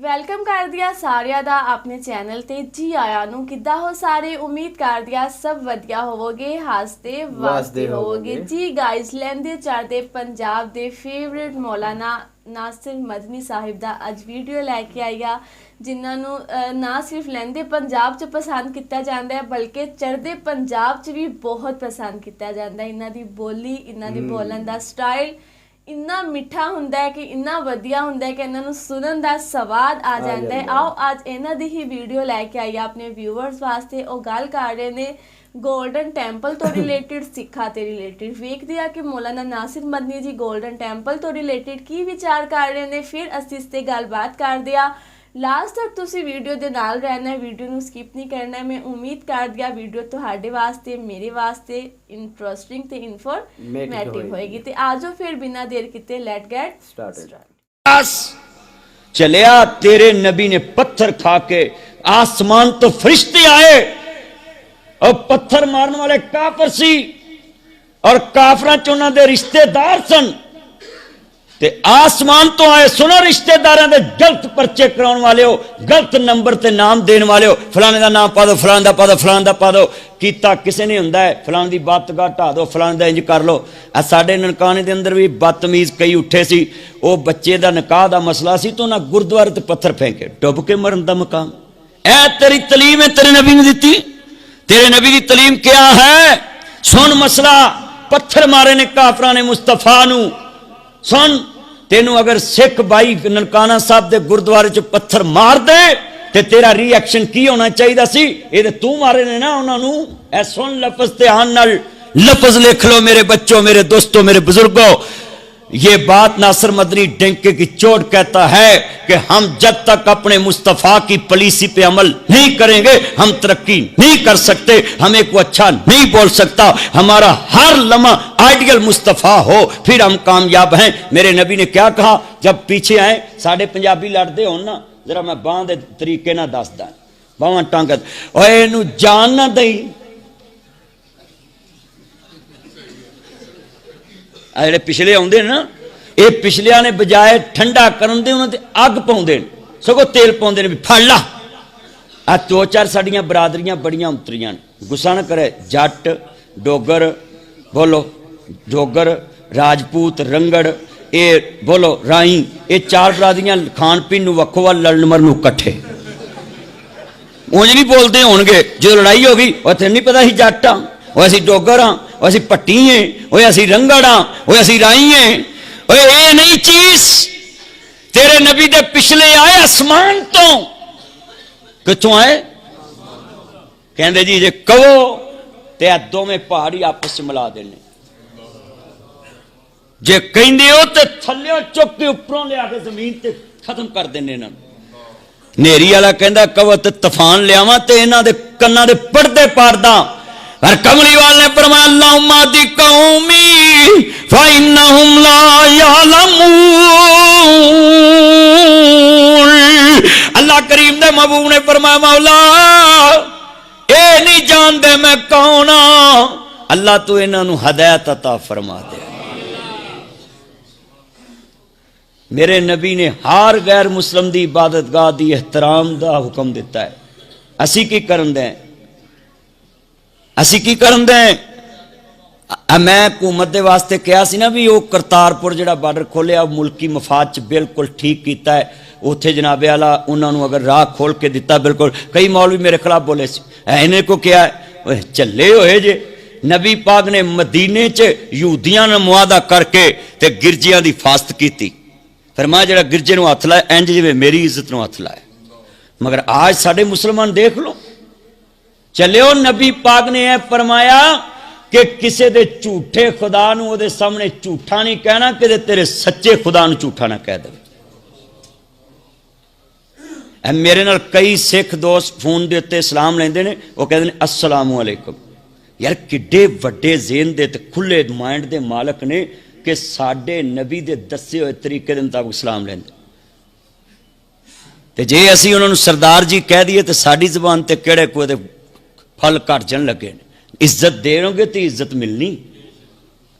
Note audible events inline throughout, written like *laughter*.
Welcome ਕਰਦੀ ਆ ਸਾਰਿਆਂ ਦਾ ਆਪਣੇ ਚੈਨਲ ਤੇ ਜੀ ਆਇਆਂ ਨੂੰ। ਕਿੱਦਾਂ ਹੋ ਸਾਰੇ? ਉਮੀਦ ਕਰਦੀ ਆ ਸਭ ਵਧੀਆ ਹੋਵੋਗੇ ਹੱਸਦੇ ਵਸਦੇ ਹੋਵੋਗੇ। ਜੀ ਗਾਇਸ ਲੈਂਦੇ ਚੜਦੇ ਪੰਜਾਬ ਦੇ ਫੇਵਰਿਟ ਮੌਲਾਨਾ ਨਾਸਿਰ ਮਦਨੀ ਸਾਹਿਬ ਦਾ ਅੱਜ ਵੀਡੀਓ ਲੈ ਕੇ ਆਈ ਆ ਜਿਨ੍ਹਾਂ ਨੂੰ ਨਾ ਸਿਰਫ ਲੈਂਦੇ ਪੰਜਾਬ 'ਚ ਪਸੰਦ ਕੀਤਾ ਜਾਂਦਾ ਹੈ ਬਲਕਿ ਚੜ੍ਹਦੇ ਪੰਜਾਬ 'ਚ ਵੀ ਬਹੁਤ ਪਸੰਦ ਕੀਤਾ ਜਾਂਦਾ ਹੈ। ਇਹਨਾਂ ਦੀ ਬੋਲੀ ਇਹਨਾਂ ਦੇ ਬੋਲਣ ਦਾ ਸਟਾਈਲ ਇੰਨਾ ਮਿੱਠਾ ਹੁੰਦਾ ਹੈ ਕਿ ਇੰਨਾ ਵਧੀਆ ਹੁੰਦਾ ਹੈ ਕਿ ਇਹਨਾਂ ਨੂੰ ਸੁਣਨ ਦਾ ਸਵਾਦ ਆ ਜਾਂਦਾ ਹੈ। ਆਓ ਅੱਜ ਇਹਨਾਂ ਦੀ ਹੀ ਵੀਡੀਓ ਲੈ ਕੇ ਆਈ ਆ ਆਪਣੇ ਵਿਊਅਰਸ ਵਾਸਤੇ। ਉਹ ਗੱਲ ਕਰ ਰਹੇ ਨੇ 골ਡਨ ਟੈਂਪਲ ਤੋਂ *coughs* ਰਿਲੇਟਡ ਸਿੱਖਾਂ ਤੇ ਰਿਲੇਟਡ ਵੇਖਦੇ ਆ ਕਿ ਮੌਲਾਨਾ ਨਾਸਿਰ ਮਦਨੀ ਜੀ 골ਡਨ ਟੈਂਪਲ ਤੋਂ ਰਿਲੇਟਡ ਕੀ ਵਿਚਾਰ ਕਰ ਰਹੇ ਨੇ। ਫਿਰ ਅਸੀਂ ਇਸ ਤੇ ਗੱਲਬਾਤ ਕਰਦੇ ਆ। ਲਾਸਟ ਤੱਕ ਤੁਸੀਂ ਵੀਡੀਓ ਦੇ ਨਾਲ ਰਹਿਣਾ ਹੈ ਵੀਡੀਓ ਨੂੰ ਸਕਿਪ ਨਹੀਂ ਕਰਨਾ ਮੈਂ ਉਮੀਦ ਕਰਦੀ ਆ ਵੀਡੀਓ ਤੁਹਾਡੇ ਵਾਸਤੇ ਮੇਰੇ ਵਾਸਤੇ ਇੰਟਰਸਟਿੰਗ ਤੇ ਇਨਫੋਰਮੇਟਿਵ ਹੋਏਗੀ। ਤੇ ਆਜੋ ਫਿਰ ਬਿਨਾਂ ਦੇਰ ਕੀਤੇ ਲੈਟ ਗੈਟ ਸਟਾਰਟਡ ਚਲਿਆ ਤੇਰੇ ਨਬੀ ਨੇ ਪੱਥਰ ਖਾ ਕੇ ਆਸਮਾਨ ਤੋਂ ਫਰਿਸ਼ਤੇ ਆਏ। ਔਰ ਪੱਥਰ ਮਾਰਨ ਵਾਲੇ ਕਾਫਰ ਸੀ ਔਰ ਕਾਫਰਾਂ ਚ ਉਹਨਾਂ ਦੇ ਰਿਸ਼ਤੇਦਾਰ ਸਨ। ਤੇ ਆਸਮਾਨ ਤੋਂ ਆਏ ਸੁਣੋ ਰਿਸ਼ਤੇਦਾਰਾਂ ਦੇ ਗਲਤ ਪਰਚੇ ਕਰਾਉਣ ਵਾਲਿਓ, ਗਲਤ ਨੰਬਰ ਤੇ ਨਾਮ ਦੇਣ ਵਾਲਿਓ, ਫਲਾਣੇ ਦਾ ਨਾਮ ਪਾ ਦਿਓ, ਫਲਾਣ ਦਾ ਪਾ ਦਿਓ, ਫਲਾਣ ਦਾ ਪਾ ਦਿਓ, ਕੀਤਾ ਕਿਸੇ ਨੇ ਹੁੰਦਾ ਹੈ, ਫਲਾਣ ਦੀ ਬਾਤ ਢਾ ਦਿਓ, ਫਲਾਣ ਦਾ ਇੰਜ ਕਰ ਲਓ। ਆ ਸਾਡੇ ਨਨਕਾਣੇ ਦੇ ਅੰਦਰ ਵੀ ਬਦਤਮੀਜ਼ ਕਈ ਉੱਠੇ ਸੀ, ਉਹ ਬੱਚੇ ਦਾ ਨਿਕਾਹ ਦਾ ਮਸਲਾ ਸੀ ਤਾਂ ਉਹਨਾਂ ਗੁਰਦੁਆਰੇ ਤੇ ਪੱਥਰ ਫੇਂਕੇ, ਡੁੱਬ ਕੇ ਮਰਨ ਦਾ ਮਕਾਮ। ਇਹ ਤੇਰੀ ਤਲੀਮ ਹੈ, ਤੇਰੇ ਨਬੀ ਨੇ ਦਿੱਤੀ। ਤੇਰੇ ਨਬੀ ਦੀ ਤਲੀਮ ਕਿਆ ਹੈ? ਸੁਣ ਮਸਲਾ, ਪੱਥਰ ਮਾਰੇ ਨੇ ਕਾਫਰਾਂ ਨੇ ਮੁਸਤਫਾ ਨੂੰ। ਸੁਣ, ਤੈਨੂੰ ਅਗਰ ਸਿੱਖ ਬਾਈ ਨਨਕਾਣਾ ਸਾਹਿਬ ਦੇ ਗੁਰਦੁਆਰੇ 'ਚ ਪੱਥਰ ਮਾਰ ਦੇ, ਤੇ ਤੇਰਾ ਰਿਐਕਸ਼ਨ ਕੀ ਹੋਣਾ ਚਾਹੀਦਾ ਸੀ? ਇਹ ਤੇ ਤੂੰ ਮਾਰੇ ਨੇ ਨਾ ਉਹਨਾਂ ਨੂੰ। ਐ ਸੁਣ ਲਫ਼ਜ਼ ਧਿਆਨ ਨਾਲ। ਲਫ਼ਜ਼ ਲਿਖ ਲਓ ਮੇਰੇ ਬੱਚੋ, ਮੇਰੇ ਦੋਸਤੋ, ਮੇਰੇ ਬਜ਼ੁਰਗੋ। یہ بات ناصر مدنی ڈینکے کی چوٹ کہتا ہے کہ ہم جب تک اپنے مصطفیٰ کی پالیسی پہ عمل نہیں کریں گے، ہم ترقی نہیں کر سکتے ہمیں کو اچھا نہیں بول سکتا، ہمارا ہر لمحہ آئیڈیل مصطفیٰ ہو، پھر ہم کامیاب ہیں۔ میرے نبی نے کیا کہا؟ جب پیچھے آئے، ساڑھے پنجابی لڑتے ہو نا، ذرا میں باندھ طریقے نہ دستا باواں ٹانگ اے نو جان نہ دیں۔ ਆ ਜਿਹੜੇ ਪਿਛਲੇ ਆਉਂਦੇ ਨੇ ਨਾ ਇਹ ਪਿਛਲਿਆਂ ਨੇ ਬਜਾਏ ਠੰਡਾ ਕਰਨ ਦੇ ਉਹਨਾਂ ਤੇ ਅੱਗ ਪਾਉਂਦੇ ਨੇ ਸਗੋਂ ਤੇਲ ਪਾਉਂਦੇ ਨੇ ਵੀ ਫੜ ਲਾ ਆ ਦੋ ਚਾਰ ਸਾਡੀਆਂ ਬਰਾਦਰੀਆਂ ਬੜੀਆਂ ਉਤਰੀਆਂ ਨੇ ਗੁੱਸਾ ਨਾ ਕਰੇ ਜੱਟ ਡੋਗਰ ਬੋਲੋ ਡੋਗਰ ਰਾਜਪੂਤ ਰੰਗੜ ਇਹ ਬੋਲੋ ਰਾਈ ਇਹ ਚਾਰ ਬਰਾਦਰੀਆਂ ਖਾਣ ਪੀਣ ਨੂੰ ਵੱਖੋ ਵੱਲ ਲੜਨ ਮਰਨ ਨੂੰ ਇਕੱਠੇ ਉਂਝ ਨਹੀਂ ਬੋਲਦੇ ਹੋਣਗੇ ਜਦੋਂ ਲੜਾਈ ਹੋ ਗਈ ਉੱਥੇ ਨਹੀਂ ਪਤਾ ਸੀ ਜੱਟ ਆ ਉਹ ਅਸੀਂ ਡੋਗਰ ਆ ਉਹ ਅਸੀਂ ਪੱਟੀ ਏ, ਓਏ ਅਸੀਂ ਰੰਗੜਾਂ ਆ ਓਏ ਅਸੀਂ ਰਾਈ ਓਏ, ਇਹ ਨਹੀਂ ਚੀਜ਼ ਤੇਰੇ ਨਬੀ ਦੇ ਪਿਛਲੇ ਆਏ ਅਸਮਾਨ ਤੋਂ। ਕਿੱਥੋਂ ਆਏ? ਕਹਿੰਦੇ ਜੀ, ਜੇ ਕਹੋ ਤੇ ਇਹ ਦੋਵੇਂ ਪਹਾੜੀ ਆਪਸ ਚ ਮਿਲਾ ਦੇਣੇ। ਜੇ ਕਹਿੰਦੇ ਹੋ ਤੇ ਥੱਲਿਓਂ ਚੁੱਕ ਕੇ ਉੱਪਰੋਂ ਲਿਆ ਕੇ ਜ਼ਮੀਨ ਤੇ ਖਤਮ ਕਰ ਦੇਣੇ ਇਹਨਾਂ ਨੂੰ। ਨੇਰੀ ਵਾਲਾ ਕਹਿੰਦਾ ਕਵਤ ਤੂਫਾਨ ਲਿਆਵਾਂ ਤੇ ਇਹਨਾਂ ਦੇ ਕੰਨਾਂ ਦੇ ਪਰਦੇ ਪਾੜਦਾ। اور کملی والے فرمایا اللہم آدی قومی، فَإِنَّهُمْ لَا يَعْلَمُونَ۔ اللہ کریم دے محبوب نے فرمایا، مولا، اے نہیں جان دے میں کون ہاں۔ اللہ تو انہاں نو ہدایت عطا فرما دے۔ میرے نبی نے ہار غیر مسلم دی عبادتگاہ دی احترام دا حکم دیتا ہے۔ اسی کی کرن دیں۔ ਅਸੀਂ ਕੀ ਕਰਨ ਦੇ ਮੈਂ ਹਕੂਮਤ ਦੇ ਵਾਸਤੇ ਕਿਹਾ ਸੀ ਨਾ ਵੀ ਉਹ ਕਰਤਾਰਪੁਰ ਜਿਹੜਾ ਬਾਰਡਰ ਖੋਲਿਆ ਉਹ ਮੁਲਕੀ ਮਫਾਦ ਚ ਬਿਲਕੁਲ ਠੀਕ ਕੀਤਾ ਹੈ। ਉੱਥੇ ਜਨਾਬੇ ਵਾਲਾ, ਉਹਨਾਂ ਨੂੰ ਅਗਰ ਰਾਹ ਖੋਲ ਕੇ ਦਿੱਤਾ ਬਿਲਕੁਲ, ਕਈ ਮੌਲਵੀ ਮੇਰੇ ਖਿਲਾਫ ਬੋਲੇ ਸੀ। ਐ ਇਹਨੇ ਕੋ ਕਿਹਾ ਹੈ? ਓਏ ਚੱਲੇ ਹੋਏ ਜੇ। ਨਬੀ ਪਾਕ ਨੇ ਮਦੀਨੇ ਚ ਯਹੂਦੀਆਂ ਨਾਲ ਮੁਆਦਾ ਕਰਕੇ ਤੇ ਗਿਰਜੀਆਂ ਦੀ ਫਾਸਤ ਕੀਤੀ। ਫਰਮਾਇਆ ਜਿਹੜਾ ਗਿਰਜੇ ਨੂੰ ਹੱਥ ਲਾਇਆ, ਇੰਜ ਜਿਵੇਂ ਮੇਰੀ ਇੱਜ਼ਤ ਨੂੰ ਹੱਥ ਲਾਇਆ। ਮਗਰ ਆਜ ਸਾਡੇ ਮੁਸਲਮਾਨ ਦੇਖ ਲਓ। ਚੱਲਿਓ ਨਬੀ ਪਾਕ ਨੇ ਇਹ ਫਰਮਾਇਆ ਕਿ ਕਿਸੇ ਦੇ ਝੂਠੇ ਖੁਦਾ ਨੂੰ ਉਹਦੇ ਸਾਹਮਣੇ ਝੂਠਾ ਨਹੀਂ ਕਹਿਣਾ, ਕਿਤੇ ਤੇਰੇ ਸੱਚੇ ਖੁਦਾ ਨੂੰ ਝੂਠਾ ਨਾ ਕਹਿ ਦੇਵੇ। ਐ ਮੇਰੇ ਨਾਲ ਕਈ ਸਿੱਖ ਦੋਸਤ ਫੋਨ ਦੇ ਉੱਤੇ ਸਲਾਮ ਲੈਂਦੇ ਨੇ, ਉਹ ਕਹਿੰਦੇ ਨੇ, ਅਸਲਾਮੁ ਅਲੈਕੁਮ। ਯਾਰ ਕਿੱਡੇ ਵੱਡੇ ਜ਼ੇਨ ਦੇ ਤੇ ਖੁੱਲੇ ਮਾਈਂਡ ਦੇ ਮਾਲਕ ਨੇ ਕਿ ਸਾਡੇ ਨਬੀ ਦੇ ਦੱਸੇ ਹੋਏ ਤਰੀਕੇ ਦੇ ਮੁਤਾਬਕ ਸਲਾਮ ਲੈਂਦੇ। ਤੇ ਜੇ ਅਸੀਂ ਉਹਨਾਂ ਨੂੰ ਸਰਦਾਰ ਜੀ ਕਹਿ ਦਈਏ ਤੇ ਸਾਡੀ ਜ਼ੁਬਾਨ ਤੇ ਕਿਹੜੇ ਕੋਈ ਫਲ ਘਟ ਜਾਣ ਲੱਗੇ ਨੇ। ਇੱਜ਼ਤ ਦੇਣੋਗੇ ਤੇ ਇੱਜ਼ਤ ਮਿਲਣੀ।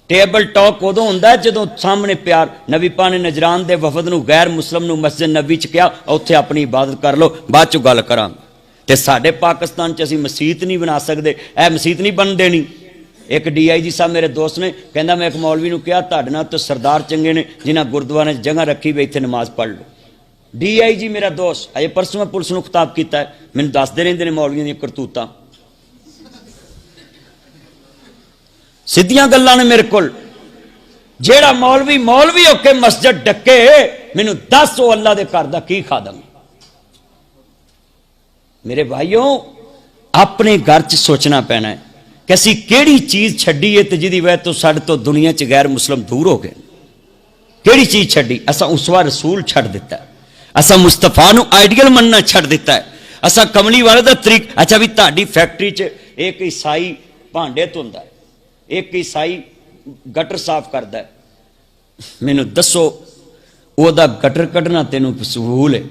ਟੇਬਲ ਟਾਕ ਉਦੋਂ ਹੁੰਦਾ ਜਦੋਂ ਸਾਹਮਣੇ ਪਿਆਰ ਨਬੀ ਪਾ ਨਜਰਾਨ ਦੇ ਵਫਦ ਨੂੰ, ਗੈਰ ਮੁਸਲਮ ਨੂੰ ਮਸਜਿਦ ਨਬੀ ਚ ਕਿਹਾ, ਉੱਥੇ ਆਪਣੀ ਇਬਾਦਤ ਕਰ ਲਓ, ਬਾਅਦ ਚ ਗੱਲ ਕਰਾਂਗੇ। ਤੇ ਸਾਡੇ ਪਾਕਿਸਤਾਨ ਚ ਅਸੀਂ ਮਸਜਿਦ ਨਹੀਂ ਬਣਾ ਸਕਦੇ ਇਹ ਮਸਜਿਦ ਨਹੀਂ ਬਣ ਦੇਣੀ ਇੱਕ ਡੀਆਈਜੀ ਸਾਹਿਬ ਮੇਰੇ ਦੋਸਤ ਨੇ, ਕਹਿੰਦਾ ਮੈਂ ਇੱਕ ਮੌਲਵੀ ਨੂੰ ਕਿਹਾ, ਤੁਹਾਡੇ ਨਾਲ ਤਾਂ ਸਰਦਾਰ ਚੰਗੇ ਨੇ, ਜਿਨ੍ਹਾਂ ਗੁਰਦੁਆਰੇ 'ਚ ਜਗ੍ਹਾ ਰੱਖੀ ਵੀ ਇੱਥੇ ਨਮਾਜ਼ ਪੜ੍ਹ ਲਓ। ਡੀਆਈਜੀ ਮੇਰਾ ਦੋਸਤ, ਅਜੇ ਪਰਸੋਂ ਮੈਂ ਪੁਲਿਸ ਨੂੰ ਖਿਤਾਬ ਕੀਤਾ ਮੈਨੂੰ ਦੱਸਦੇ ਰਹਿੰਦੇ ਨੇ ਮੌਲਵੀਆਂ ਦੀਆਂ ਕਰਤੂਤਾਂ। ਸਿੱਧੀਆਂ ਗੱਲਾਂ ਨੇ ਮੇਰੇ ਕੋਲ। ਜਿਹੜਾ ਮੌਲਵੀ ਮੌਲਵੀ ਹੋ ਕੇ ਮਸਜਿਦ ਡੱਕੇ, ਮੈਨੂੰ ਦੱਸ ਉਹ ਅੱਲਾ ਦੇ ਘਰ ਦਾ ਕੀ ਖਾਦਮ ਮੇਰੇ ਭਾਈਓ, ਆਪਣੇ ਘਰ 'ਚ ਸੋਚਣਾ ਪੈਣਾ ਹੈ ਕਿ ਅਸੀਂ ਕਿਹੜੀ ਚੀਜ਼ ਛੱਡੀ ਹੈ ਤੇ ਜਿਹਦੀ ਵਜ੍ਹਾ ਤੋਂ ਸਾਡੇ ਤੋਂ ਦੁਨੀਆ 'ਚ ਗੈਰ ਮੁਸਲਮ ਦੂਰ ਹੋ ਗਏ। ਕਿਹੜੀ ਚੀਜ਼ ਛੱਡੀ? ਅਸਾਂ ਉਸਵਾ ਰਸੂਲ ਛੱਡ ਦਿੱਤਾ ਅਸਾਂ ਮੁਸਤਫਾ ਨੂੰ ਆਈਡੀਅਲ ਮੰਨਣਾ ਛੱਡ ਦਿੱਤਾ ਹੈ। ਅਸਾਂ ਕਮਲੀ ਵਾਲੇ ਦਾ ਤਰੀਕ ਅੱਛਾ ਵੀ ਤੁਹਾਡੀ ਫੈਕਟਰੀ 'ਚ ਇੱਕ ਈਸਾਈ ਭਾਂਡੇ ਧੁੰਦਾ ਇੱਕ ਈਸਾਈ ਗਟਰ ਸਾਫ਼ ਕਰਦਾ ਮੈਨੂੰ ਦੱਸੋ, ਉਹਦਾ ਗਟਰ ਕੱਢਣਾ ਤੈਨੂੰ ਕਬੂਲ ਹੈ?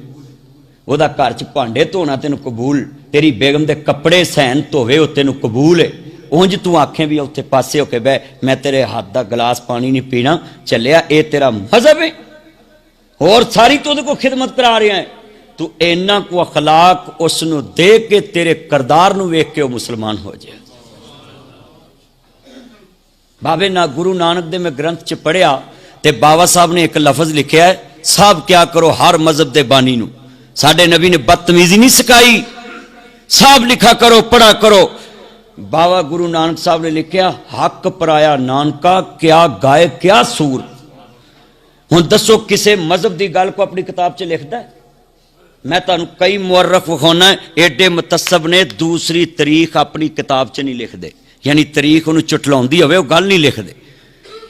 ਉਹਦਾ ਘਰ 'ਚ ਭਾਂਡੇ ਧੋਣਾ ਤੈਨੂੰ ਕਬੂਲ? ਤੇਰੀ ਬੇਗਮ ਦੇ ਕੱਪੜੇ ਸਹਿਨ ਧੋਵੇ, ਉਹ ਤੈਨੂੰ ਕਬੂਲ ਹੈ? ਉਂਝ ਤੂੰ ਆਖੇ ਵੀ ਉੱਥੇ ਪਾਸੇ ਹੋ ਕੇ ਬਹਿ, ਮੈਂ ਤੇਰੇ ਹੱਥ ਦਾ ਗਲਾਸ ਪਾਣੀ ਨਹੀਂ ਪੀਣਾ, ਚੱਲਿਆ, ਇਹ ਤੇਰਾ ਮਜ਼ਹਬ ਹੈ? ਹੋਰ ਸਾਰੀ ਤੂੰ ਉਹਦੇ ਕੋ ਖਿਦਮਤ ਕਰਾ ਰਿਹਾ ਹੈ? ਤੂੰ ਇੰਨਾ ਕੋ ਅਖਲਾਕ ਉਸ ਨੂੰ ਦੇ ਕੇ ਤੇਰੇ ਕਰਦਾਰ ਨੂੰ ਵੇਖ ਕੇ ਉਹ ਮੁਸਲਮਾਨ ਹੋ ਜਾਏ। ਬਾਬੇ ਨਾ ਗੁਰੂ ਨਾਨਕ ਦੇ ਮੈਂ ਗ੍ਰੰਥ ਚ ਪੜਿਆ ਤੇ ਬਾਬਾ ਸਾਹਿਬ ਨੇ ਇੱਕ ਲਫ਼ਜ਼ ਲਿਖਿਆ ਹੈ, ਸਭ ਕਿਆ ਕਰੋ ਹਰ ਮਜ਼ਹਬ ਦੇ ਬਾਨੀ ਨੂੰ। ਸਾਡੇ ਨਬੀ ਨੇ ਬਦਤਮੀਜ਼ੀ ਨਹੀਂ ਸਿਖਾਈ। ਸਭ ਲਿਖਾ ਕਰੋ ਪੜਾ ਕਰੋ। ਬਾਬਾ ਗੁਰੂ ਨਾਨਕ ਸਾਹਿਬ ਨੇ ਲਿਖਿਆ, ਹੱਕ ਪਰਾਇਆ ਨਾਨਕਾ, ਕਿਆ ਗਾਏ, ਕਿਆ ਸੂਰ। ਹੁਣ ਦੱਸੋ ਕਿਸੇ ਮਜ਼ਹਬ ਦੀ ਗੱਲ ਕੋ ਆਪਣੀ ਕਿਤਾਬ 'ਚ ਲਿਖਦਾ ਮੈਂ ਤੁਹਾਨੂੰ ਕਈ ਮੁਅਰਖ ਵਿਖਾਉਣਾ ਏਡੇ ਮੁਤੱਸਬ ਨੇ ਦੂਸਰੀ ਤਾਰੀਖ ਆਪਣੀ ਕਿਤਾਬ 'ਚ ਨਹੀਂ ਲਿਖਦੇ। ਯਾਨੀ ਤਾਰੀਖ ਉਹਨੂੰ ਚੁਟਲਾਉਂਦੀ ਹੋਵੇ, ਉਹ ਗੱਲ ਨਹੀਂ ਲਿਖਦੇ।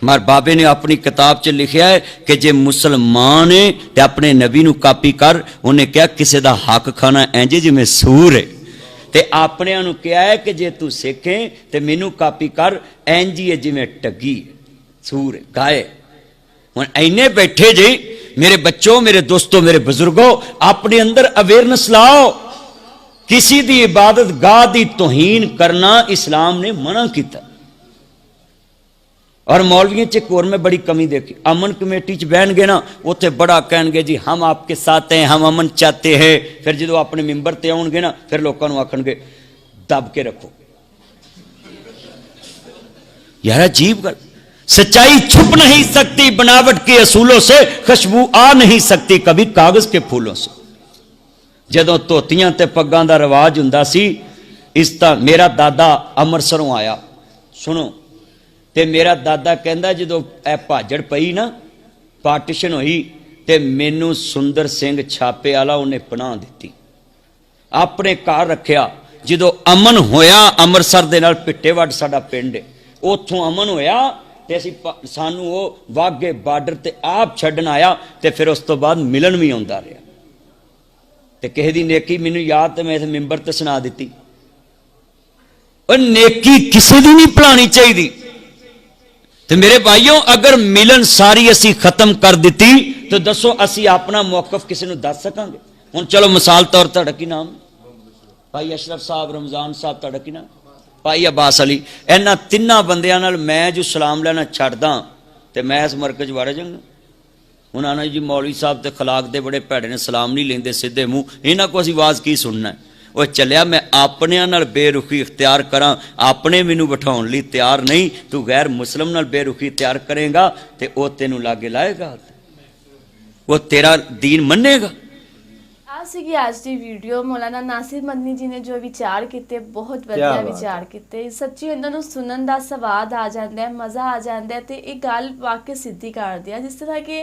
ਮਰ ਬਾਬੇ ਨੇ ਆਪਣੀ ਕਿਤਾਬ 'ਚ ਲਿਖਿਆ ਹੈ ਕਿ ਜੇ ਮੁਸਲਮਾਨ ਹੈ ਤੇ ਆਪਣੇ ਨਬੀ ਨੂੰ ਕਾਪੀ ਕਰ, ਉਹਨੇ ਕਿਹਾ ਕਿਸੇ ਦਾ ਹੱਕ ਖਾਣਾ ਇੰਜ ਜਿਵੇਂ ਸੂਰ ਹੈ। ਤੇ ਆਪਣਿਆਂ ਨੂੰ ਕਿਹਾ ਹੈ ਕਿ ਜੇ ਤੂੰ ਸਿੱਖੇ ਤੇ ਮੈਨੂੰ ਕਾਪੀ ਕਰ ਇੰਜ ਹੀ ਹੈ ਜਿਵੇਂ ਟੱਗੀ ਸੂਰ ਗਾਏ ਹੁਣ ਐਨੇ ਬੈਠੇ ਜੀ, ਮੇਰੇ ਬੱਚੋ, ਮੇਰੇ ਦੋਸਤੋ, ਮੇਰੇ ਬਜ਼ੁਰਗੋ, ਆਪਣੇ ਅੰਦਰ ਅਵੇਅਰਨੈਸ ਲਾਓ। کسی دی عبادت گاہ دی توہین کرنا اسلام نے منع کیتا۔ اور مولویوں چکور میں بڑی کمی دیکھی۔ امن کمیٹی چ بہن گے نا اتنے بڑا کہن گے جی ہم آپ کے ساتھ ہیں، ہم امن چاہتے ہیں۔ پھر جدو اپنے ممبر تے آؤ گے نا، پھر لوگوں آخن گے، دب کے رکھو۔ یار، عجیب گل۔ سچائی چھپ نہیں سکتی، بناوٹ کے اصولوں سے خوشبو آ نہیں سکتی، کبھی کاغذ کے پھولوں سے۔ ਜਦੋਂ ਧੋਤੀਆਂ ਤੇ ਪੱਗਾਂ ਦਾ ਰਿਵਾਜ ਹੁੰਦਾ ਸੀ, ਇਸ ਤਾਂ ਮੇਰਾ ਦਾਦਾ ਅੰਮ੍ਰਿਤਸਰੋਂ ਆਇਆ। ਸੁਣੋ, ਤੇ ਮੇਰਾ ਦਾਦਾ ਕਹਿੰਦਾ ਜਦੋਂ ਇਹ ਭਾਜੜ ਪਈ ਨਾ, ਪਾਰਟੀਸ਼ਨ ਹੋਈ, ਤੇ ਮੈਨੂੰ ਸੁੰਦਰ ਸਿੰਘ ਛਾਪੇ ਵਾਲਾ ਉਹਨੇ ਪਨਾਹ ਦਿੱਤੀ। ਆਪਣੇ ਘਰ ਰੱਖਿਆ। ਜਦੋਂ ਅਮਨ ਹੋਇਆ, ਅੰਮ੍ਰਿਤਸਰ ਦੇ ਨਾਲ ਪਿੱਟੇਵੱਡ ਸਾਡਾ ਪਿੰਡ ਹੈ ਉੱਥੋਂ ਅਮਨ ਹੋਇਆ, ਤੇ ਅਸੀਂ ਸਾਨੂੰ ਉਹ ਵਾਗੇ ਬਾਰਡਰ ਤੇ ਆਪ ਛੱਡਣ ਆਇਆ, ਤੇ ਫਿਰ ਉਸ ਤੋਂ ਬਾਅਦ ਮਿਲਣ ਵੀ ਆਉਂਦਾ ਰਿਹਾ। ਤੇ ਕਿਸੇ ਦੀ ਨੇਕੀ ਮੈਨੂੰ ਯਾਦ ਤੇ ਮੈਂ ਇਸ ਮਿੰਬਰ ਤੇ ਸੁਣਾ ਦਿੱਤੀ। ਉਹ ਨੇਕੀ ਕਿਸੇ ਦੀ ਨਹੀਂ ਭੁਲਾਣੀ ਚਾਹੀਦੀ। ਤੇ ਮੇਰੇ ਭਾਈਓ, ਅਗਰ ਮਿਲਨ ਸਾਰੀ ਅਸੀਂ ਖਤਮ ਕਰ ਦਿੱਤੀ, ਤਾਂ ਦੱਸੋ ਅਸੀਂ ਆਪਣਾ ਮੌਕਫ ਕਿਸੇ ਨੂੰ ਦੱਸ ਸਕਾਂਗੇ? ਹੁਣ ਚਲੋ ਮਿਸਾਲ ਤੌਰ ਤੁਹਾਡਾ ਕੀ ਨਾਮ? ਭਾਈ ਅਸ਼ਰਫ ਸਾਹਿਬ, ਰਮਜ਼ਾਨ ਸਾਹਿਬ, ਤੁਹਾਡਾ ਕੀ ਨਾਮ? ਭਾਈ ਅਬਾਸ ਅਲੀ। ਇਹਨਾਂ ਤਿੰਨਾਂ ਬੰਦਿਆਂ ਨਾਲ ਮੈਂ ਜੋ ਸਲਾਮ ਲੈਣਾ ਛੱਡਦਾ, ਤੇ ਮੈਂ ਇਸ ਮਰਕਜ਼ ਵੜ ਜਾਵਾਂਗਾ ਉਹਨਾਂ ਨੇ ਜੀ ਮੌਲਵੀ ਸਾਹਿਬ ਤੇ ਖਲਾਕ ਦੇ ਬੜੇ ਭੈੜੇ ਨੇ, ਸਲਾਮ ਨਹੀਂ ਲੈਂਦੇ ਸਿੱਧੇ ਮੂੰਹ। ਇਹਨਾਂ ਕੋ ਅਸੀਂ ਆਵਾਜ਼ ਕੀ ਸੁਣਨਾ ਉਹ ਚੱਲਿਆ, ਮੈਂ ਆਪਣਿਆਂ ਨਾਲ ਬੇਰੁਖੀ ਇਖਤਿਆਰ ਕਰਾਂ, ਆਪਣੇ ਮੈਨੂੰ ਬਿਠਾਉਣ ਲਈ ਤਿਆਰ ਨਹੀਂ, ਤੂੰ ਗੈਰ ਮੁਸਲਮ ਨਾਲ ਬੇਰੁਖੀ ਤਿਆਰ ਕਰੇਗਾ ਤੇ ਉਹ ਤੈਨੂੰ ਲਾਗੇ ਲਾਏਗਾ ਉਹ ਤੇਰਾ ਦੀਨ ਮੰਨੇਗਾ। ਸੀਗੀ ਅੱਜ ਦੀ ਵੀਡੀਓ ਮੌਲਾਨਾ ਨਾਸਿਰ ਮਦਨੀ ਜੀ ਨੇ ਜੋ ਵਿਚਾਰ ਕੀਤੇ ਬਹੁਤ ਵਧੀਆ। ਵਿਚਾਰ ਕੀਤੇ। ਸੱਚੀ ਇਹਨਾਂ ਨੂੰ ਸੁਣਨ ਦਾ ਸਵਾਦ ਆ ਜਾਂਦਾ ਹੈ ਮਜ਼ਾ ਆ ਜਾਂਦਾ ਹੈ ਤੇ ਇਹ ਗੱਲ ਵਾਕਈ ਸਿੱਧੀ ਕਰਦੀ ਆ ਜਿਸ ਤਰ੍ਹਾਂ ਕਿ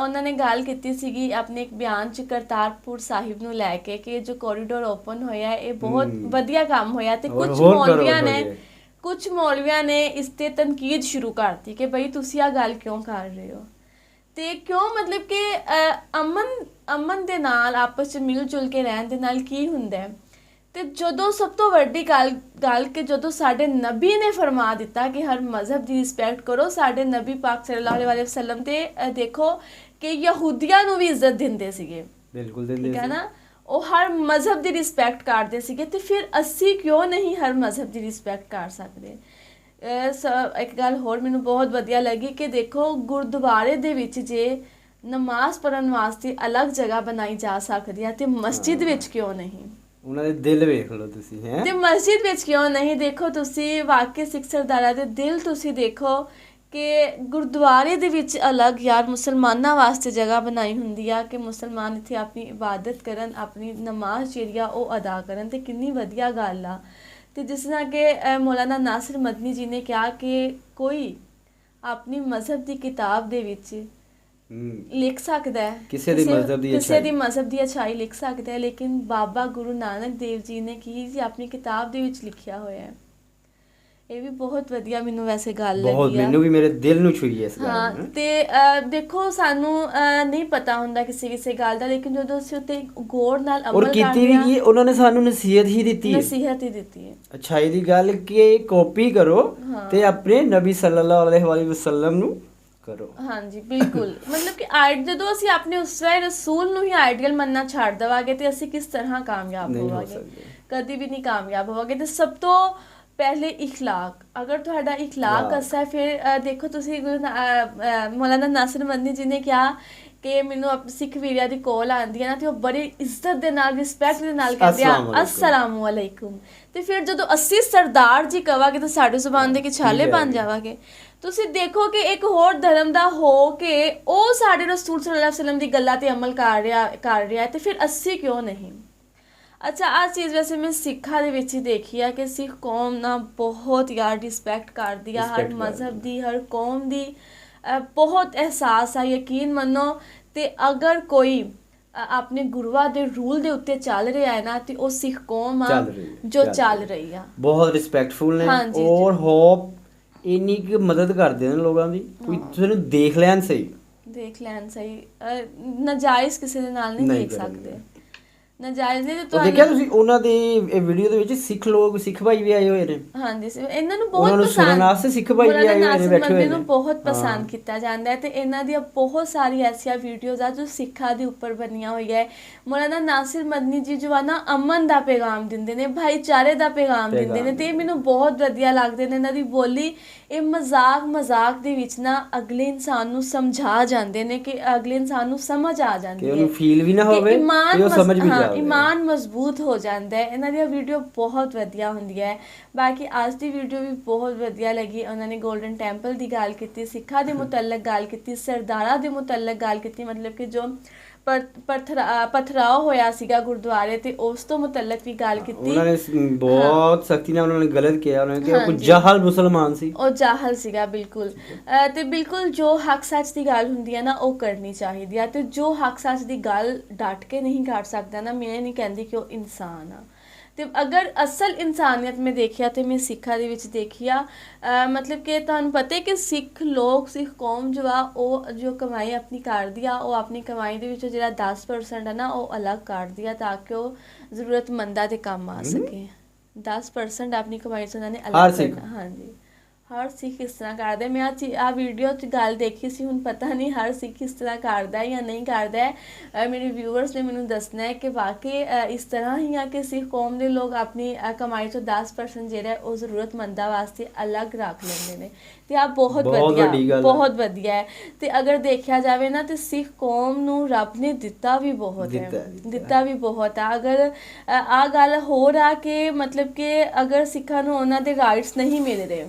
ਉਹਨਾਂ ਨੇ ਗੱਲ ਕੀਤੀ ਸੀਗੀ ਆਪਣੇ ਇੱਕ ਬਿਆਨ ਚ ਕਰਤਾਰਪੁਰ ਸਾਹਿਬ ਨੂੰ ਲੈ ਕੇ ਕਿ ਜੋ ਕੋਰੀਡੋਰ ਓਪਨ ਹੋਇਆ ਹੈ, ਇਹ ਬਹੁਤ ਵਧੀਆ ਕੰਮ ਹੋਇਆ ਤੇ ਕੁਝ ਮੌਲਵੀਆਂ ਨੇ ਭਾਈ। ਕੁਝ ਮੌਲਵੀਆਂ ਨੇ ਇਸ ਤੇ ਤਨਕੀਦ ਸ਼ੁਰੂ ਕਰਤੀ ਕਿ ਬਈ ਤੁਸੀਂ ਆ ਗੱਲ ਕਿਉਂ ਕਰ ਰਹੇ ਹੋ? ਤੇ ਕਿਉਂ ਮਤਲਬ ਕਿ ਅਮਨ ਅਮਨ ਦੇ ਨਾਲ ਆਪਸ ਚ ਮਿਲ ਜੁਲ ਕੇ ਰਹਿਣ ਦੇ ਨਾਲ ਕੀ ਹੁੰਦਾ ਹੈ? ਤੇ ਜਦੋਂ ਸਭ ਤੋਂ ਵੱਡੀ ਗੱਲ ਗੱਲ ਕਿ ਜਦੋਂ ਸਾਡੇ ਨਬੀ ਨੇ ਫਰਮਾ ਦਿੱਤਾ ਕਿ ਹਰ ਮਜ਼ਹਬ ਦੀ ਰਿਸਪੈਕਟ ਕਰੋ ਸਾਡੇ ਨਬੀ ਪਾਕ ਸੱਲੱਲਾਹੁ ਅਲੈਹਿ ਵਸੱਲਮ ਤੇ ਦੇਖੋ ਕਿ ਯਹੂਦੀਆਂ ਨੂੰ ਵੀ ਇੱਜ਼ਤ ਦਿੰਦੇ ਸੀਗੇ। ਬਿਲਕੁਲ ਦਿੰਦੇ ਠੀਕ ਹੈ ਸੀ। ਨਾ ਉਹ ਹਰ ਮਜ਼ਹਬ ਦੀ ਰਿਸਪੈਕਟ ਕਰਦੇ ਸੀਗੇ ਤੇ ਫਿਰ ਅਸੀਂ ਕਿਉਂ ਨਹੀਂ ਹਰ ਮਜ਼ਹਬ ਦੀ ਰਿਸਪੈਕਟ ਕਰ ਸਕਦੇ? ਇੱਕ ਗੱਲ ਹੋਰ ਮੈਨੂੰ ਬਹੁਤ ਵਧੀਆ ਲੱਗੀ ਕਿ ਦੇਖੋ ਗੁਰਦੁਆਰੇ ਦੇ ਵਿੱਚ ਜੇ ਨਮਾਜ਼ ਪੜਨ ਵਾਸਤੇ ਅਲੱਗ ਜਗ੍ਹਾ ਬਣਾਈ ਜਾ ਸਕਦੀ ਹੈ ਤੇ ਮਸਜਿਦ ਵਿੱਚ ਕਿਉਂ ਨਹੀਂ? ਉਹਨਾਂ ਦੇ ਦਿਲ ਵੇਖ ਲਓ ਤੁਸੀਂ ਹੈ? ਤੇ ਮਸਜਿਦ ਵਿੱਚ ਕਿਉਂ ਨਹੀਂ? ਦੇਖੋ ਤੁਸੀਂ ਵਾਕਈ ਸਿੱਖ ਸਰਦਾਰਾਂ ਦੇ ਦਿਲ ਤੁਸੀਂ ਦੇਖੋ ਕਿ ਗੁਰਦੁਆਰੇ ਦੇ ਵਿੱਚ ਅਲੱਗ ਯਾਰ ਮੁਸਲਮਾਨਾਂ ਵਾਸਤੇ ਜਗ੍ਹਾ ਬਣਾਈ ਹੁੰਦੀ ਆ ਕਿ ਮੁਸਲਮਾਨ ਇੱਥੇ ਆਪਣੀ ਇਬਾਦਤ ਕਰਨ ਆਪਣੀ ਨਮਾਜ਼ ਜਿਹੜੀ ਆ ਉਹ ਅਦਾ ਕਰਨ ਤੇ ਕਿੰਨੀ ਵਧੀਆ ਗੱਲ ਆ। ਤੇ ਜਿਸ ਤਰ੍ਹਾਂ ਕਿ ਮੌਲਾਨਾ ਨਾਸਿਰ ਮਦਨੀ ਜੀ ਨੇ ਕਿਹਾ ਕਿ ਕੋਈ ਆਪਣੀ ਮਜ਼ਹਬ ਦੀ ਕਿਤਾਬ ਦੇ ਵਿੱਚ ਲਿਖ ਸਕਦਾ ਹੈ। ਕਿਸੇ ਦੀ ਮਜ਼ਹਬ ਦੀ ਕਿਸੇ। ਦੀ ਮਜ਼ਹਬ ਦੀ ਅਛਾਈ ਲਿਖ ਸਕਦਾ ਹੈ ਲੇਕਿਨ ਬਾਬਾ ਗੁਰੂ ਨਾਨਕ ਦੇਵ ਜੀ ਨੇ ਕੀ ਜੀ ਆਪਣੀ ਕਿਤਾਬ ਦੇ ਵਿੱਚ ਲਿਖਿਆ ਹੋਇਆ ਹੈ? ਇਹ ਵੀ ਬਹੁਤ ਵਧੀਆ ਮੈਨੂੰ ਵੈਸੇ ਗੱਲ ਬਹੁਤ ਲੱਗੀ ਆ। ਮੈਨੂੰ ਵੀ ਮੇਰੇ ਦਿਲ ਨੂੰ ਛੂਈ ਹੈ ਇਸ ਗੱਲ ਹਾਂ ਤੇ ਦੇਖੋ ਸਾਨੂੰ ਨਹੀਂ ਪਤਾ ਹੁੰਦਾ ਕਿਸੇ ਕਿਸੇ ਗੱਲ ਦਾ ਲੇਕਿਨ ਜਦੋਂ ਅਸੀਂ ਉੱਤੇ ਗੌਰ ਨਾਲ ਔਰ ਅਮਲ ਕੀਤੀ ਕਰਦੇ ਵੀ ਹਾਂ ਕੀ ਉਹਨਾਂ ਨੇ ਸਾਨੂੰ ਨਸੀਹਤ ਹੀ ਦਿੱਤੀ ਹੈ। ਨਸੀਹਤ ਹੀ ਦਿੱਤੀ ਹੈ। ਅੱਛਾਈ ਦੀ ਗੱਲ ਕਿ ਕਾਪੀ ਕਰੋ। ਤੇ ਆਪਣੇ ਨਬੀ ਸੱਲੱਲਾਹੁ ਅਲੈਹਿ ਵਸੱਲਮ ਨੂੰ ਕਰੋ। ਹਾਂਜੀ ਬਿਲਕੁਲ। *laughs* ਮਤਲਬ ਕਿ ਆਈਡ ਜਦੋਂ ਅਸੀਂ ਆਪਣੇ ਉਸਵੇ ਰਸੂਲ ਨੂੰ ਹੀ ਆਈਡੀਅਲ ਮੰਨਣਾ ਛੱਡ ਦੇਵਾਂਗੇ ਤੇ ਅਸੀਂ ਕਿਸ ਤਰ੍ਹਾਂ ਕਾਮਯਾਬ ਹੋਵਾਂਗੇ। ਕਦੀ ਵੀ ਨਹੀਂ ਕਾਮਯਾਬ ਹੋਵਾਂਗੇ। ਤੇ ਸਭ ਤੋਂ ਪਹਿਲੇ اخلاق ਅਗਰ ਤੁਹਾਡਾ اخلاق ਵਾਹ। ਅੱਛਾ ਹੈ ਫਿਰ ਅ, ਦੇਖੋ ਤੁਸੀਂ ਗੁਰੂ ਨਾ- ਅ, ਅ, ਮੌਲਾਨਾ ਨਾਸਰ ਮੰਦੀ ਜੀ ਨੇ ਕਿਹਾ ਕਿ ਮੈਨੂੰ ਆਪ ਸਿੱਖ ਵੀਰਿਆ ਦੀ ਕੋਲ ਆਂਦੀ ਹੈ ਨਾ ਤੇ ਉਹ ਬੜੀ ਇੱਜ਼ਤ ਦੇ ਨਾਲ ਰਿਸਪੈਕਟ ਦੇ ਨਾਲ ਕਹਿੰਦੇ ਆ ਅਸਲਾਮ ਵਾਲੇਕੁਮ। ਅਸਲਾਮੁ ਅਲੈਕੁਮ ਤੇ ਫਿਰ ਜਦੋਂ ਅਸੀਂ ਸਰਦਾਰ ਜੀ ਕਵਾਂਗੇ ਤਾਂ ਸਾਡੇ ਜ਼ੁਬਾਨ ਦੇ ਕਿ ਛਾਲੇ ਠੀਕ ਹੈ ਬਣ ਜੀ। ਜਾਵਾਂਗੇ ਤੁਸੀਂ ਦੇਖੋ ਕਿ ਇੱਕ ਹੋਰ ਧਰਮ ਦਾ ਹੋ ਕੇ ਉਹ ਸਾਡੇ ਰਸੂਲ ਸੱਲੱਲਾਹੁ ਅਲੈਹਿ ਵਸੱਲਮ ਦੀ ਗੱਲਾਂ ਤੇ ਅਮਲ ਕਰ ਰਿਹਾ ਕਰ ਰਿਹਾ ਹੈ ਤੇ ਫਿਰ ਅਸੀਂ ਕਿਉਂ ਨਹੀਂ ਅੱਛਾ ਆ ਚੀਜ਼ ਵੈਸੇ ਮੈਂ ਸਿੱਖਾਂ ਦੇ ਵਿੱਚ ਹੀ ਦੇਖੀ ਆ ਕਿ ਸਿੱਖ ਕੌਮ ਨਾ ਬਹੁਤ ਯਾਰ ਰਿਸਪੈਕਟ ਕਰਦੀ ਆ ਹਰ ਮਜ਼ਹਬ ਦੀ ਹਰ ਕੌਮ ਦੀ। ਬਹੁਤ ਅਹਿਸਾਸ ਆ ਯਕੀਨ ਮੰਨੋ। ਤੇ ਅਗਰ ਕੋਈ ਆਪਣੇ ਗੁਰੂਆਂ ਦੇ ਰੂਲ ਦੇ ਉੱਤੇ ਚੱਲ ਰਿਹਾ ਹੈ ਨਾ ਤੇ ਉਹ ਸਿੱਖ ਕੌਮ ਆ ਜੋ ਚੱਲ ਰਹੀ ਆ। ਬਹੁਤ ਰਿਸਪੈਕਟਫੁਲ ਨੇ। ਔਰ ਹੋਪ ਇੰਨੀ ਕੁ ਮਦਦ ਕਰਦੇ ਨੇ ਲੋਕਾਂ ਦੀ। ਕੋਈ ਤੁਹਾਨੂੰ ਦੇਖ ਲੈਣ ਸਹੀ। ਦੇਖ ਲੈਣ ਸਹੀ। ਨਾਜਾਇਜ਼ ਕਿਸੇ ਦੇ ਨਾਲ ਨਹੀਂ ਦੇਖ। ਸਕਦੇ। ਨਾਜਾਇਜ਼ ਨਹੀਂ ਤੇ ਉਹ ਦੇਖਿਆ ਤੁਸੀਂ ਉਹਨਾਂ ਦੇ ਇਹ ਵੀਡੀਓ ਦੇ ਵਿੱਚ ਸਿੱਖ ਲੋਕ ਸਿੱਖ ਭਾਈ ਵੀ ਆਏ ਹੋਏ ਨੇ। ਹਾਂਜੀ ਇਹਨਾਂ ਨੂੰ ਬਹੁਤ ਉਹਨਾਂ ਨੂੰ ਪਸੰਦ ਸੁਣਨ ਵਾਸਤੇ ਸਿੱਖ ਭਾਈ ਵੀ ਆਏ ਹੋਏ ਨੇ, ਬੈਠੇ ਹੋਏ ਨੂੰ ਨੇ। ਬਹੁਤ। ਪਸੰਦ ਕੀਤਾ ਜਾਂਦਾ ਹੈ ਤੇ ਇਹਨਾਂ ਦੀਆਂ ਬਹੁਤ ਸਾਰੀ ਐਸੀਆਂ ਵੀਡੀਓਜ਼ ਆ ਜੋ ਸਿੱਖਾਂ ਦੇ ਉੱਪਰ ਬਣੀਆਂ ਹੋਈਆਂ ਹੈ। ਮੌਲਾਨਾ ਨਾਸਿਰ ਮਦਨੀ ਜੀ ਜੋ ਆ ਨਾ ਅਮਨ ਦਾ ਪੈਗਾਮ ਦਿੰਦੇ ਨੇ ਭਾਈਚਾਰੇ ਦਾ ਪੈਗਾਮ ਦਿੰਦੇ ਨੇ ਤੇ ਇਹ ਮੈਨੂੰ ਬਹੁਤ ਵਧੀਆ ਲੱਗਦੇ ਨੇ ਇਹਨਾਂ ਦੀ ਬੋਲੀ। ਇਹ ਮਜ਼ਾਕ ਮਜ਼ਾਕ ਦੇ ਵਿੱਚ ਨਾ ਅਗਲੇ ਇਨਸਾਨ ਨੂੰ ਸਮਝਾ ਜਾਂਦੇ ਨੇ ਕਿ ਅਗਲੇ ਇਨਸਾਨ ਨੂੰ ਸਮਝ ਆ ਜਾਂਦੀ ਕਿ ਹੈ ਉਹਨੂੰ ਫੀਲ ਵੀ ਨਾ ਕਿ ਹੋਵੇ ਤੇ ਉਹ ਸਮਝ ਵੀ ਜਾਵੇ। ਈਮਾਨ ਮਜ਼ਬੂਤ ਹੋ ਜਾਂਦਾ ਹੈ। ਇਹਨਾਂ ਦੀਆਂ ਵੀਡੀਓ ਬਹੁਤ ਵਧੀਆ ਹੁੰਦੀਆਂ ਹੈ। ਬਾਕੀ ਅੱਜ ਦੀ ਵੀਡੀਓ ਵੀ ਬਹੁਤ ਵਧੀਆ ਲੱਗੀ। ਉਹਨਾਂ ਨੇ 골ਡਨ ਟੈਂਪਲ ਦੀ ਗੱਲ ਕੀਤੀ ਸਿੱਖਾਂ ਦੇ *laughs* ਮੁਤਲਕ ਗੱਲ ਕੀਤੀ ਸਰਦਾਰਾਂ ਦੇ ਮੁਤਲਕ ਗੱਲ ਕੀਤੀ। ਮਤਲਬ ਕਿ ਜੋ ਪਥਰਾਓ ਹੋਇਆ ਸੀਗਾ ਗੁਰਦੁਆਰੇ ਤੇ ਉਸ ਤੋਂ ਮੁਤਲਕ ਵੀ ਗੱਲ ਕੀਤੀ। ਉਹਨਾਂ ਨੇ ਬਹੁਤ ਸਖਤੀ ਨਾਲ ਉਹਨਾਂ ਨੇ ਗਲਤ ਕਿਹਾ ਉਹਨਾਂ ਨੇ ਕਿ ਉਹ। ਜਾਹਲ ਮੁਸਲਮਾਨ ਸੀ। ਉਹ ਜਾਹਲ ਸੀਗਾ ਬਿਲਕੁਲ। ਤੇ ਬਿਲਕੁਲ ਜੋ ਹੱਕ ਸੱਚ ਦੀ ਗੱਲ ਹੁੰਦੀ ਹੈ ਨਾ ਉਹ ਕਰਨੀ ਚਾਹੀਦੀ ਹੈ ਤੇ ਜੋ ਹੱਕ ਸੱਚ ਦੀ ਗੱਲ ਡਟ ਕੇ ਨਹੀਂ ਕਰ ਸਕਦਾ ਨਾ ਮੈਂ ਨਹੀਂ ਕਹਿੰਦੀ ਕਿ ਉਹ ਇਨਸਾਨ ਆ। ਤੇ ਅਗਰ ਅਸਲ ਇਨਸਾਨੀਅਤ ਮੈਂ ਦੇਖਿਆ ਤੇ ਮੈਂ ਸਿੱਖਾਂ ਦੇ ਵਿੱਚ ਦੇਖਿਆ ਮਤਲਬ ਕਿ ਤੁਹਾਨੂੰ ਪਤਾ ਹੈ ਕਿ ਸਿੱਖ ਲੋਕ ਸਿੱਖ ਕੌਮ ਜੋ ਆ ਉਹ ਜੋ ਕਮਾਈ ਆਪਣੀ ਕਰਦੀ ਆ ਉਹ ਆਪਣੀ ਕਮਾਈ ਦੇ ਵਿੱਚੋਂ ਜਿਹੜਾ 10% ਹੈ ਨਾ ਉਹ ਅਲੱਗ ਕਰਦੀ ਆ ਤਾਂ ਕਿ ਉਹ ਜ਼ਰੂਰਤਮੰਦਾਂ ਦੇ ਕੰਮ ਆ ਸਕੇ। 10% ਆਪਣੀ ਕਮਾਈ ਤੋਂ ਉਹਨਾਂ ਨੇ ਅਲੱਗ। ਕਰਨਾ ਹਾਂਜੀ। ਹਰ ਸਿੱਖ ਇਸ ਤਰ੍ਹਾਂ ਕਰਦਾ ਹੈ। ਮੈਂ ਆ ਆ ਵੀਡੀਓ 'ਚ ਗੱਲ ਦੇਖੀ ਸੀ ਹੁਣ ਪਤਾ ਨਹੀਂ ਹਰ ਸਿੱਖ ਇਸ ਤਰ੍ਹਾਂ ਕਰਦਾ ਹੈ ਜਾਂ ਨਹੀਂ ਕਰਦਾ ਹੈ ਮੇਰੇ ਵਿਊਅਰਸ ਨੇ ਮੈਨੂੰ ਦੱਸਣਾ ਹੈ ਕਿ ਵਾਕਈ ਇਸ ਤਰ੍ਹਾਂ ਹੀ ਆ ਕਿ ਸਿੱਖ ਕੌਮ ਦੇ ਲੋਕ ਆਪਣੀ ਕਮਾਈ ਤੋਂ 10% ਜਿਹੜਾ ਹੈ ਉਹ ਜ਼ਰੂਰਤਮੰਦਾਂ ਵਾਸਤੇ ਅਲੱਗ ਰੱਖ ਲੈਂਦੇ ਨੇ ਤੇ ਆ ਬਹੁਤ ਵਧੀਆ ਹੈ। ਬਹੁਤ ਵਧੀਆ ਹੈ ਤੇ ਅਗਰ ਦੇਖਿਆ ਜਾਵੇ ਨਾ ਤੇ ਸਿੱਖ ਕੌਮ ਨੂੰ ਰੱਬ ਨੇ ਦਿੱਤਾ ਵੀ ਬਹੁਤ ਹੈ ਦਿੱਤਾ ਹੈ, ਹੈ। ਵੀ ਬਹੁਤ ਆ ਅਗਰ ਆ ਗੱਲ ਹੋਰ ਆ ਕਿ ਮਤਲਬ ਕਿ ਅਗਰ ਸਿੱਖਾਂ ਨੂੰ ਉਹਨਾਂ ਦੇ ਰਾਈਟਸ ਨਹੀਂ ਮਿਲ ਰਹੇ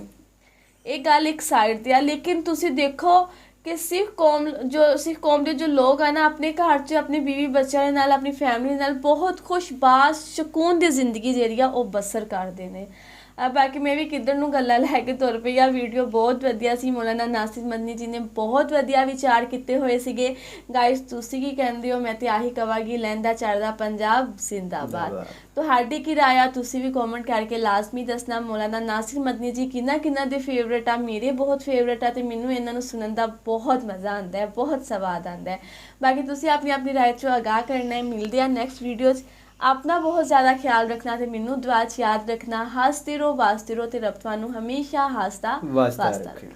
ਇਹ ਗੱਲ ਇੱਕ ਸਾਈਡ ਤੇ ਆ, ਲੇਕਿਨ ਤੁਸੀਂ ਦੇਖੋ ਕਿ ਸਿੱਖ ਕੌਮ ਜੋ ਸਿੱਖ ਕੌਮ ਦੇ ਜੋ ਲੋਕ ਆ ਨਾ, ਆਪਣੇ ਘਰ 'ਚ, ਆਪਣੀ ਬੀਵੀ ਬੱਚਿਆਂ ਦੇ ਨਾਲ, ਆਪਣੀ ਫੈਮਿਲੀ ਨਾਲ ਬਹੁਤ ਖੁਸ਼ਬਾਸ਼ ਸਕੂਨ ਦੀ ਜ਼ਿੰਦਗੀ ਜਿਹੜੀ ਆ, ਉਹ ਬਸਰ ਕਰਦੇ ਨੇ। ਆ ਬਾਕੀ ਮੈਂ ਵੀ ਕਿੱਧਰ ਨੂੰ ਗੱਲਾਂ ਲੈ ਕੇ ਤੁਰ ਪਈ ਆ। ਵੀਡੀਓ ਬਹੁਤ ਵਧੀਆ ਸੀ। ਮੌਲਾਨਾ ਨਾਸਿਰ ਮੰਨੀ ਜੀ ਨੇ ਬਹੁਤ ਵਧੀਆ ਵਿਚਾਰ ਕੀਤੇ ਹੋਏ ਸੀਗੇ। ਗਾਇਸ ਤੁਸੀਂ ਕੀ ਕਹਿੰਦੇ ਹੋ? ਮੈਂ ਤੇ ਆਹੀ ਕਵਾਂਗੀ ਲਹਿੰਦਾ ਚੜਦਾ ਪੰਜਾਬ ਜ਼ਿੰਦਾਬਾਦ। ਤੁਹਾਡੀ ਕੀ ਰਾਏ ਆ? ਤੁਸੀਂ ਵੀ ਕਮੈਂਟ ਕਰਕੇ ਲਾਜ਼ਮੀ ਦੱਸਣਾ। ਮੌਲਾਨਾ ਨਾਸਿਰ ਮਦਨੀ ਜੀ ਕਿੰਨਾ ਕਿੰਨਾ ਦੇ ਫੇਵਰੇਟ ਆ? ਮੇਰੇ ਬਹੁਤ ਫੇਵਰੇਟ ਆ ਤੇ ਮੈਨੂੰ ਇਹਨਾਂ ਨੂੰ ਸੁਣਨ ਦਾ ਬਹੁਤ ਮਜ਼ਾ ਆਉਂਦਾ ਹੈ ਬਹੁਤ ਸਵਾਦ ਆਉਂਦਾ ਹੈ। ਬਾਕੀ ਤੁਸੀਂ ਆਪਣੀ ਆਪਣੀ ਰਾਏ ਚੋਂ ਆਗਾਹ ਕਰਨਾ ਹੈ। ਮਿਲਦੇ ਆ ਨੈਕਸਟ ਵੀਡੀਓ 'ਚ ਆਪਣਾ ਬਹੁਤ ਜ਼ਿਆਦਾ ਖਿਆਲ ਰੱਖਣਾ ਤੇ ਮੈਨੂੰ ਦੁਆ 'ਚ ਯਾਦ ਰੱਖਣਾ। ਹੱਸਦੇ ਰਹੋ ਵਾਸਤੇ ਰਹੋ ਤੇ ਰੱਬ ਤੁਹਾਨੂੰ ਹਮੇਸ਼ਾ ਹੱਸਦਾ ਵਾਸਤਾ ਵਾਸਤਾ ਰੱਖੇ।